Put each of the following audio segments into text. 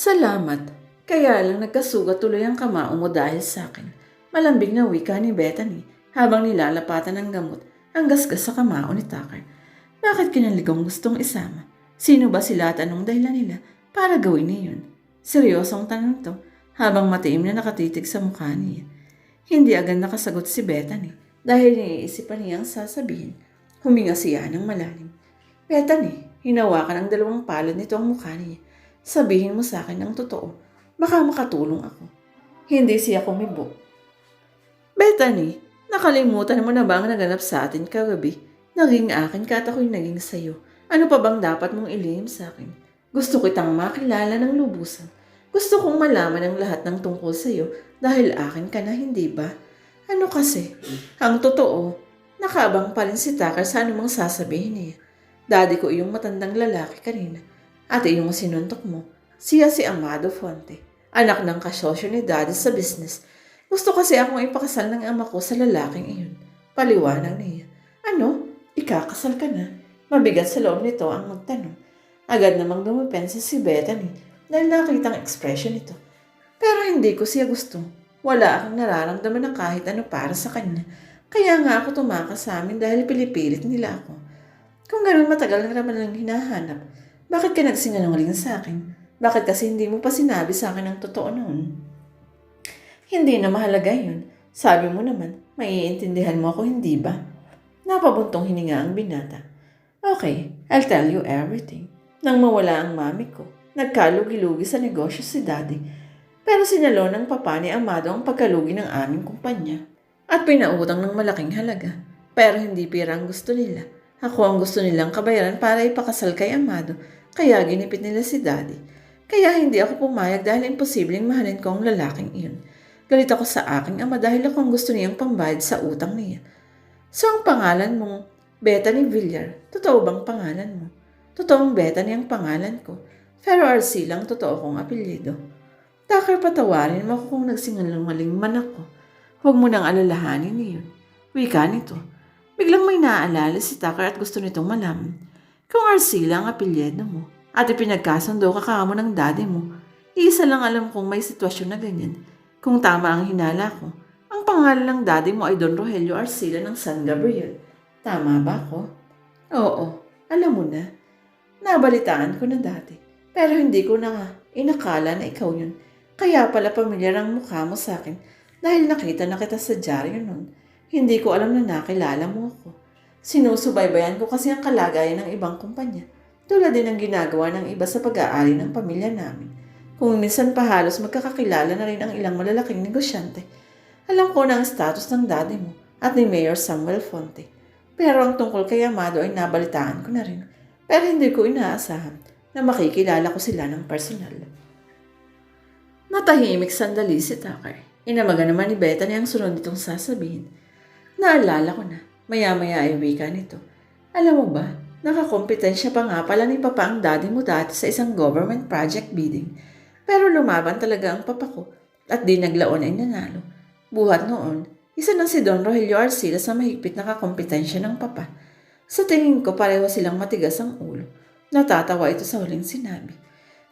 Salamat. Kaya lang nagkasugat tuloy ang kamao mo dahil sa akin. Malambing na wika ni Bethany habang nilalapatan ng gamot ang gasgas sa kamao ni Tucker. Bakit kinaligong gustong isama? Sino ba sila at anong dahilan nila para gawin niyon? Seryosong tanong to habang matiim na nakatitig sa mukha niya. Hindi agad nakasagot si Bethany dahil iniisipan niyang sasabihin. Huminga siya ng malalim. Bethany, hinawakan ang dalawang palad nito ang mukha niya. Sabihin mo sa akin ang totoo. Baka makatulong ako. Hindi siya kumibo. Bethany, nakalimutan mo na ba ang naganap sa atin kagabi? Naging akin ka at ako'y naging sayo. Ano pa bang dapat mong ilihim sa akin? Gusto kitang makilala ng lubusan. Gusto kong malaman ang lahat ng tungkol sa'yo dahil akin ka na, hindi ba? Ano kasi? Ang totoo, nakaabang pa rin si Tucker sa anumang sasabihin niya. Daddy ko yung matandang lalaki kanina. At yung sinuntok mo, siya si Amado Fonte. Anak ng kasosyo ni Daddy sa business. Gusto kasi akong ipakasal ng ama ko sa lalaking iyon. Paliwanag niya. Ano? Ikakasal ka na? Mabigat sa loob nito ang magtanong. Agad namang dumipensa si Bethany dahil nakita ang expression nito. Pero hindi ko siya gusto. Wala akong nararamdaman na kahit ano para sa kanya. Kaya nga ako tumakas sa amin dahil pilipilit nila ako. Kung ganun matagal na naman lang hinahanap, bakit ka nagsinungaling sa akin? Bakit kasi hindi mo pa sinabi sa akin ang totoo noon? Hindi na mahalaga yun. Sabi mo naman, maiintindihan mo ako, hindi ba? Napabuntong hininga ang binata. Okay, I'll tell you everything. Nang mawala ang mami ko, nagkalugi-lugi sa negosyo si daddy. Pero sinalo ng papa ni Amado ang pagkalugi ng aming kumpanya. At pinautang ng malaking halaga. Pero hindi pira ang gusto nila. Ako ang gusto nilang kabayaran para ipakasal kay Amado. Kaya ginipit nila si daddy. Kaya hindi ako pumayag dahil imposibleng mahalin ko ang lalaking iyon. Galit ako sa aking ama dahil ako ang gusto niyang pambayad sa utang niya. So ang pangalan mong Bethany Villar, totoo bang pangalan mo? Totoong Bethany ang pangalan ko. Pero Arcila ang totoo kong apelyido. Tucker, patawarin mo kung nagsingaling man ako. Huwag mo nang alalahanin niyon. Wika nito. Biglang may naaalala si Tucker at gusto nitong malaman. Kung Arcila ang apelyido mo at ipinagkasundo ka kamo ng daddy mo, isa lang alam kong may sitwasyon na ganyan. Kung tama ang hinala ko, ang pangalan ng daddy mo ay Don Rogelio Arcila ng San Gabriel. Tama ba ako? Oo, alam mo na. Nabalitaan ko na dati. Pero hindi ko na nga inakala na ikaw yun. Kaya pala pamilyar ang mukha mo sa akin dahil nakita na kita sa dyaryo nun. Hindi ko alam na nakilala mo ako. Sinusubaybayan ko kasi ang kalagayan ng ibang kumpanya. Tulad din ng ginagawa ng iba sa pag-aari ng pamilya namin. Kung minsan pa halos magkakakilala na rin ang ilang malalaking negosyante. Alam ko na ang status ng daddy mo at ni Mayor Samuel Fonte. Pero ang tungkol kay Amado ay nabalitaan ko na rin. Pero hindi ko inaasahan na makikilala ko sila ng personal. Natahimik sandali si Tucker. Inamaga naman ni Bethany ang sunod nitong sasabihin. Naalala ko na, maya-maya ay wika nito. Alam mo ba, nakakompetensya pa nga pala ni Papa ang daddy mo dati sa isang government project bidding. Pero lumaban talaga ang papa ko at di naglaon ay nanalo. Buhat noon, isa na si Don Rogelio Arcila sa mahigpit na kakompetensya ng papa. Sa tingin ko pareho silang matigas ang ulo. Natatawa ito sa huling sinabi.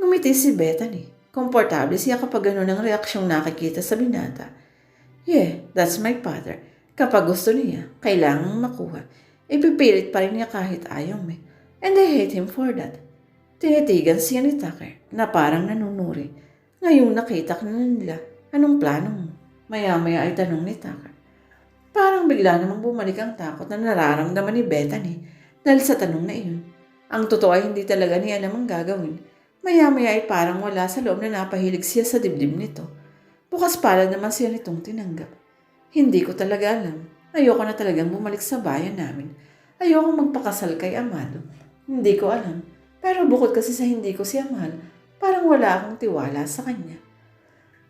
Ngumiti si Bethany. Komportable siya kapag gano'n ang reaksyong nakikita sa binata. Yeah, that's my father. Kapag gusto niya, kailangang makuha. Ipipilit pa rin niya kahit ayaw may. And I hate him for that. Tinitigan siya ni Tucker na parang nanunuri. Ngayong nakita ka na nila, anong plano mo? Maya-maya ay tanong ni Tucker. Parang bigla namang bumalik ang takot na nararamdaman ni Bethany dahil sa tanong na iyon. Ang totoo ay hindi talaga niya alam ang gagawin. Maya-maya ay parang wala sa loob na napahilig siya sa dibdib nito. Bukas palad naman siya nitong tinanggap. Hindi ko talaga alam. Ayoko na talagang bumalik sa bayan namin. Ayoko magpakasal kay Amado. Hindi ko alam. Pero bukod kasi sa hindi ko siya mahal, parang wala akong tiwala sa kanya.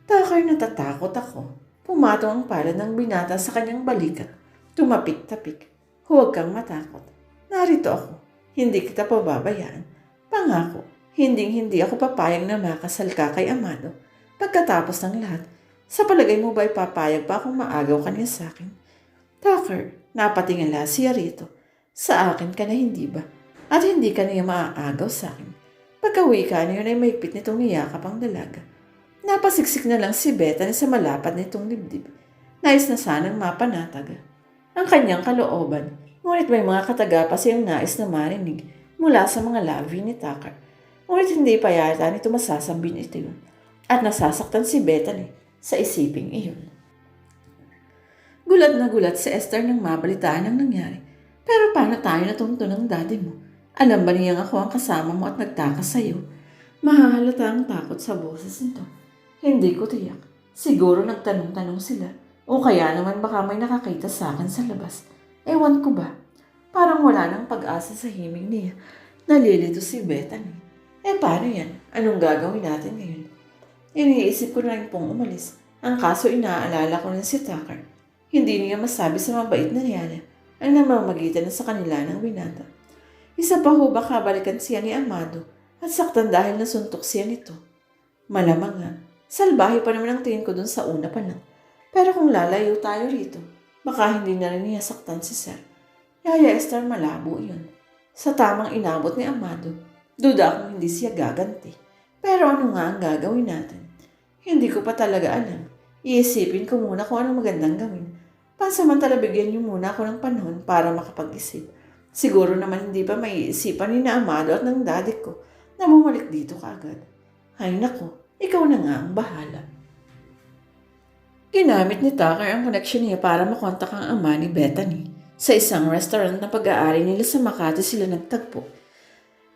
Takar natatakot ako. Pumatong ang palad ng binata sa kanyang balikat. Tumapik-tapik. Huwag kang matakot. Narito ako. Hindi kita pababayaan. Pangako, hinding-hindi ako papayag na makasal ka kay Amado. Pagkatapos ng lahat, sa palagay mo ba papayag pa akong maagaw ka niya sa akin? Tucker, napatingala siya rito. Sa akin ka na hindi ba? At hindi ka niya maaagaw sa akin. Pagka-uwi ka na yun ay maigpit nitong niyakap ang dalaga. Napasiksik na lang si Bethany sa malapad nitong dibdib. Nais na sanang mapanatag. Ang kanyang kalooban, ngunit may mga katagapa siyang nais na marinig mula sa mga labi ni Tucker. Ngunit hindi pa yata nito masasambin ito yun. At nasasaktan si Bethany sa isiping iyon. Gulat na gulat si Esther nang mabalitaan ang nangyari. Pero paano tayo natunto ng daddy mo? Alam ba niyang ako ang kasama mo at nagtakas sa'yo? Mahahalata ang takot sa boses nito. Hindi ko tiyak. Siguro nagtanong-tanong sila. O kaya naman baka may nakakita sa akin sa labas. Ewan ko ba? Parang wala nang pag-asa sa himig niya. Nalilito si Bethany. Eh paano yan? Anong gagawin natin ngayon? Iniisip ko na rin pong umalis. Ang kaso inaalala ko rin si Tucker. Hindi niya masabi sa mabait na Rihanna ang namamagitan na sa kanila ng binata. Isa pa ho baka balikan siya ni Amado at saktan dahil nasuntok siya nito. Malamang nga, salbahe pa naman ang tingin ko dun sa una pa lang. Pero kung lalayo tayo rito, baka hindi na rin niya saktan si Sir. Yaya Esther malabo yun. Sa tamang inabot ni Amado, duda akong hindi siya gaganti. Pero ano nga ang gagawin natin? Hindi ko pa talaga alam. Iisipin ko muna kung anong magandang gawin. Pansamantala bigyan niyo muna ako ng panahon para makapag-isip. Siguro naman hindi pa maiisipan ni na Amado at ng daddy ko na bumalik dito kaagad. Ay nako, ikaw na nga ang bahala. Ginamit ni Tucker ang connection niya para makontak ang ama ni Bethany. Sa isang restaurant na pag-aari nila sa Makati sila nagtagpo.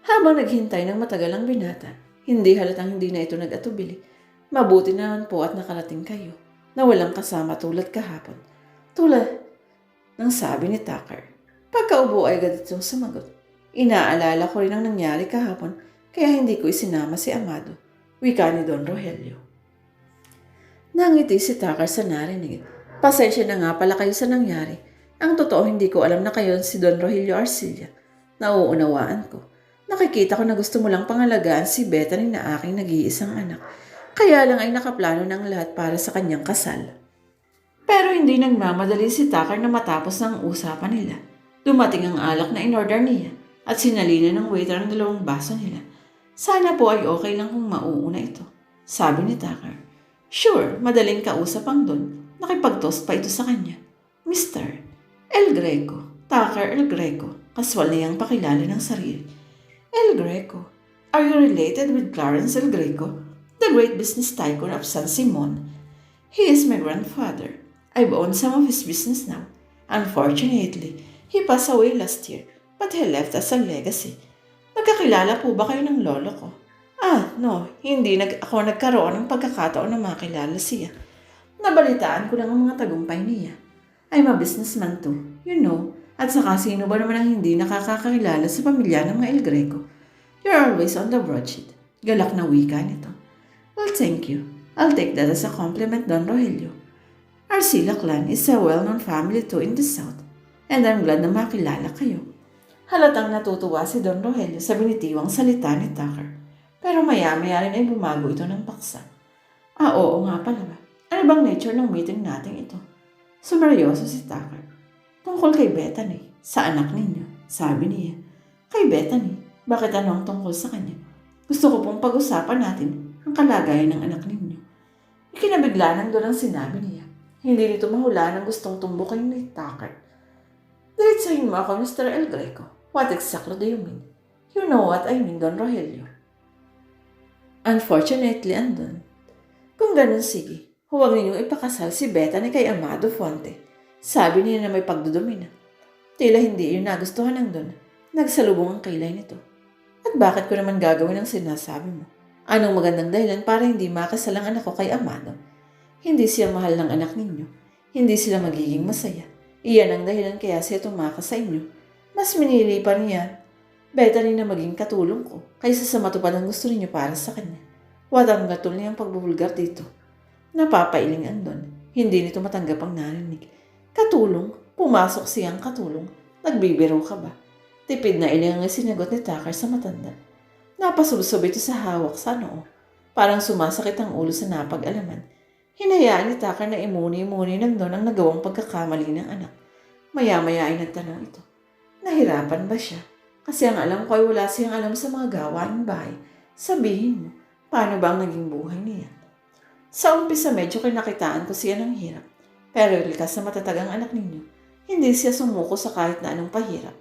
Habang naghintay ng matagal ang binata, hindi halatang hindi na ito nag-atubili. Mabuti naman po at nakarating kayo na walang kasama tulad kahapon. Tulad ng sabi ni Tucker. Pagkaubo ay agad itong sumagot. Inaalala ko rin ang nangyari kahapon kaya hindi ko isinama si Amado. Wika ni Don Rogelio. Nangiti si Tucker sa narinig. Pasensya na nga pala kayo sa nangyari. Ang totoo hindi ko alam na kayo si Don Rogelio Arcilla. Nauunawaan ko. Nakikita ko na gusto mo lang pangalagaan si Bethany na aking nag-iisang anak. Kaya lang ay nakaplano ng lahat para sa kanyang kasal. Pero hindi nagmamadali si Tucker na matapos ang usapan nila. Dumating ang alak na in-order niya at sinalina ng waiter ang dalawang baso nila. Sana po ay okay lang kung mauuna ito. Sabi ni Tucker. Sure, madaling kausap ang doon. Nakipag-toast pa ito sa kanya. Mr. El Greco. Tucker El Greco. Kaswal niyang pakilala ng sarili. El Greco. Are you related with Clarence El Greco? The great business tycoon of San Simon. He is my grandfather. I've owned some of his business now. Unfortunately, he passed away last year, but he left us a legacy. Magkakilala po ba kayo ng lolo ko? Ah, no, hindi nag ako nagkaroon ng pagkakataon na makilala siya. Nabalitaan ko lang ang mga tagumpay niya. I'm a businessman too, you know. At saka sino ba naman ang hindi nakakakilala sa pamilya ng mga El Greco? You're always on the broadsheet. Galak na wika nito. Well, thank you. I'll take that as a compliment, Don Rogelio. Arcila clan is a well-known family too in the South, and I'm glad na makilala kayo. Halatang natutuwa si Don Rogelio sa binitiwang salita ni Tucker. Pero maya-maya rin ay bumago ito ng paksa. Ah, oo nga pala ba? Ano bang nature ng meeting natin ito? Sumeryoso si Tucker. Tungkol kay Bethany, sa anak ninyo, sabi niya. Kay Bethany, bakit ano ang tungkol sa kanya? Gusto ko pong pag-usapan natin ang kalagayan ng anak ninyo. Ikinabigla ng doon ang sinabi niya. Hindi nito mahula ng gustong tumbukin ni Tucker. Diretsahin mo ako, Mr. El Greco. What exactly do you mean? You know what I mean, Don Rogelio. Unfortunately, andun. Kung ganun, sige. Huwag ninyong ipakasal si Bethany kay Amado Fonte. Sabi niya na may pagdudumi na. Tila hindi yun nagustuhan ng Don. Nagsalubong ang kilay nito. At bakit ko naman gagawin ang sinasabi mo? Anong magandang dahilan para hindi makasal ang anak ko kay Amado? Hindi siya mahal ng anak ninyo. Hindi sila magiging masaya. Iyan ang dahilan kaya siya tumakas sa inyo. Mas minili pa niya. Bethany na maging katulong ko kaysa sa matupad ang gusto ninyo para sa kanya. Wadang gatol niyang pagbubulgar dito. Napapailing ang Don. Hindi nito matanggap ang narinig. Katulong? Pumasok siyang katulong. Nagbibiro ka ba? Tipid na iling ang sinagot ni Tucker sa matanda. Napasubsob ito sa hawak sa noo. Parang sumasakit ang ulo sa napag-alaman. Hinayaan ni Tucker na imuni-muni ng Don ang nagawang pagkakamali ng anak. Maya-maya ay nagtanong ito. Nahirapan ba siya? Kasi ang alam ko ay wala siyang alam sa mga gawaing bahay. Sabihin mo, paano ba ang naging buhay niya? Sa umpisa medyo kinakitaan ko siya ng hirap. Pero likas na matatag ang anak ninyo. Hindi siya sumuko sa kahit na anong pahirap.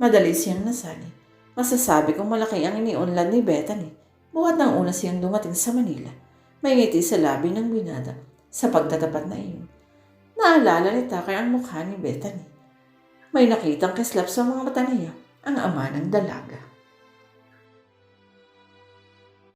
Madali siyang nasani. Masasabi kong malaki ang iniunlad ni Bethany. Buhat ng una siyang dumating sa Manila. May ngiti sa labi ng binada sa pagtatapat na iyon. Naalala ni Takay ang mukha ni Bethany. May nakitang kislap sa mga mata niya, ang ama ng dalaga.